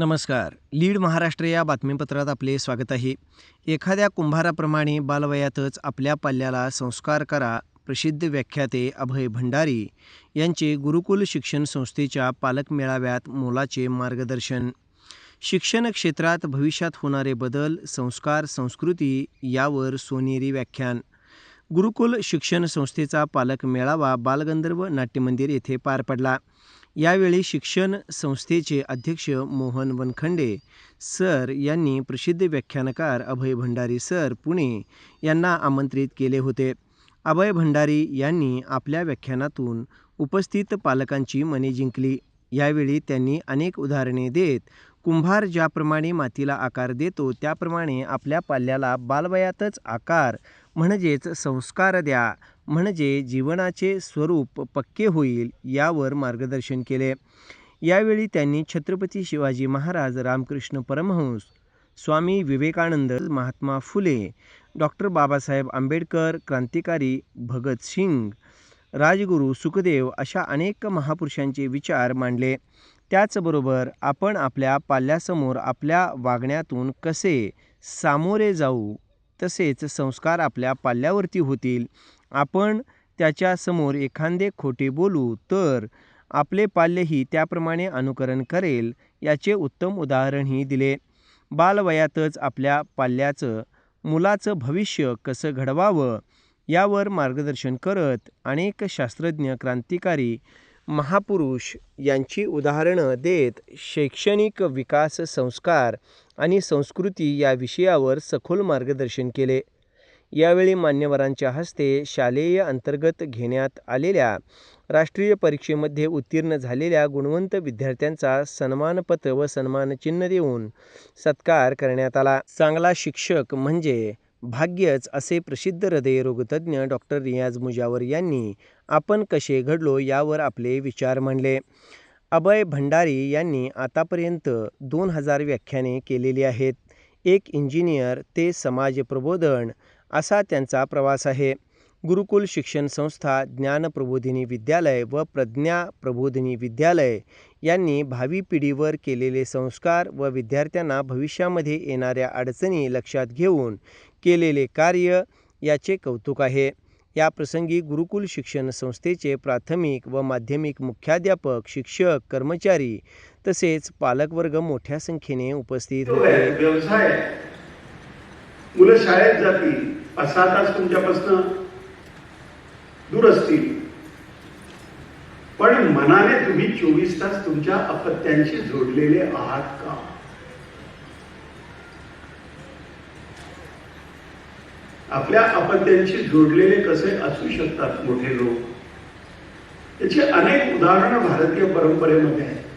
नमस्कार. लीड महाराष्ट्र या बातमीपत्रात आपले स्वागत आहे. एखाद्या कुंभाराप्रमाणे बालवयातच आपल्या पाल्याला संस्कार करा प्रसिद्ध व्याख्याते अभय भंडारी यांचे गुरुकुल शिक्षण संस्थेच्या पालक मेळाव्यात मोलाचे मार्गदर्शन. शिक्षण क्षेत्रात भविष्यात होणारे बदल संस्कार संस्कृती यावर सोनेरी व्याख्यान. गुरुकुल शिक्षण संस्थेचा पालक मेळावा बालगंधर्व नाट्यमंदिर येथे पार पडला. यावेळी शिक्षण संस्थेचे अध्यक्ष मोहन वनखंडे सर यांनी प्रसिद्ध व्याख्यानकार अभय भंडारी सर पुणे यांना आमंत्रित केले होते. अभय भंडारी यांनी आपल्या व्याख्यानातून उपस्थित पालकांची मने जिंकली. यावेळी त्यांनी अनेक उदाहरणे देत कुंभार ज्याप्रमाणे मातीला आकार देतो त्याप्रमाणे आपल्या पाल्याला बालवयातच आकार म्हणजेच संस्कार द्या म्हणजे जीवनाचे स्वरूप पक्के होईल यावर मार्गदर्शन केले. यावेळी त्यांनी छत्रपती शिवाजी महाराज रामकृष्ण परमहंस स्वामी विवेकानंद महात्मा फुले डॉक्टर बाबासाहेब आंबेडकर क्रांतिकारी भगतसिंग राजगुरू सुखदेव अशा अनेक महापुरुषांचे विचार मांडले. त्याचबरोबर आपण आपल्या पाल्यासमोर आपल्या वागण्यातून कसे सामोरे जाऊ तसेच संस्कार आपल्या पाल्यावरती होतील. आपण त्याच्यासमोर एखादे खोटे बोलू तर आपले पाल्यही त्याप्रमाणे अनुकरण करेल याचे उत्तम उदाहरणही दिले. बालवयातच आपल्या पाल्याचं मुलाचं भविष्य कसं घडवावं यावर मार्गदर्शन करत अनेक शास्त्रज्ञ क्रांतिकारी महापुरुष यांची उदाहरणं देत शैक्षणिक विकास संस्कार आणि संस्कृती या विषयावर सखोल मार्गदर्शन केले. यावेळी मान्यवरांच्या हस्ते शालेय अंतर्गत घेण्यात आलेल्या राष्ट्रीय परीक्षेमध्ये उत्तीर्ण झालेल्या गुणवंत विद्यार्थ्यांचा सन्मानपत्र व सन्मानचिन्ह देऊन सत्कार करण्यात आला. चांगला शिक्षक म्हणजे भाग्यच असे प्रसिद्ध हृदयरोगतज्ञ डॉक्टर रियाज मुजावर यांनी आपण कसे घडलो यावर आपले विचार मांडले. अभय भंडारी यांनी आतापर्यंत दोन हजार व्याख्याने केलेली आहेत. एक इंजिनियर ते समाज प्रबोधन असा त्यांचा प्रवास आहे. गुरुकुल शिक्षण संस्था ज्ञान प्रबोधिनी विद्यालय व प्रज्ञा प्रबोधिनी विद्यालय यांनी भावी पिढीवर केलेले संस्कार व विद्यार्थ्यांना भविष्यामध्ये येणाऱ्या अडचणी लक्षात घेऊन केलेले कार्य याचे कौतुक आहे. या प्रसंगी गुरुकुल शिक्षण संस्थेचे प्राथमिक व माध्यमिक मुख्याध्यापक शिक्षक कर्मचारी तसेच पालकवर्ग मोठ्या संख्येने उपस्थित होते. व्यवसाय मुलं शाळेत जातील पाच सहा तास तुमच्यापासून दूर असतील. पण मनाने तुम्ही चोवीस तास तुमच्या अपत्यांशी जोडलेले आहात का? आपल्या अपत्यांशी जोडलेले कसे असू शकतात मोठे लोक? याची अनेक उदाहरणं भारतीय परंपरेमध्ये आहेत.